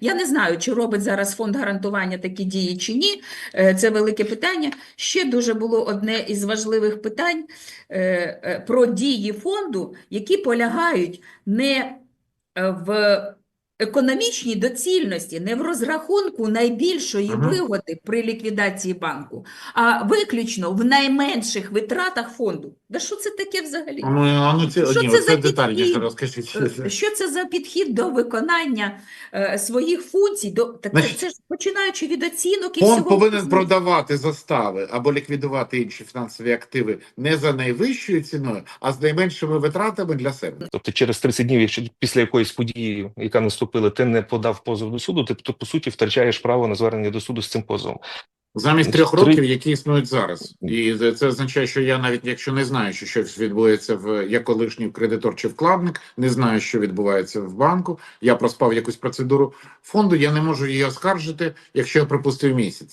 Я не знаю, чи робить зараз фонд гарантування такі дії чи ні. Е, Це велике питання. Ще дуже було одне із важливих питань е, е, про дії фонду, які полягають не в економічній доцільності, не в розрахунку найбільшої Мгм. вигоди при ліквідації банку, а виключно в найменших витратах фонду. Да що це таке взагалі? Ну, а ну ці, Що ні, це за детальніше підхід? розкажіть. Е, Що це за підхід до виконання е, своїх функцій? До, так це, Значить, це ж починаючи від оцінок і Фонд всього повинен іншого. продавати застави або ліквідувати інші фінансові активи не за найвищою ціною, а з найменшими витратами для себе. Тобто через 30 днів, якщо після якоїсь події, яка наступила, ти не подав позов до суду, ти по суті втрачаєш право на звернення до суду з цим позовом. Замість трьох років, які існують зараз, і це означає, що я навіть якщо не знаю, що щось відбувається в я колишній кредитор чи вкладник, не знаю, що відбувається в банку. Я проспав якусь процедуру фонду. Я не можу її оскаржити, якщо я пропустив місяць.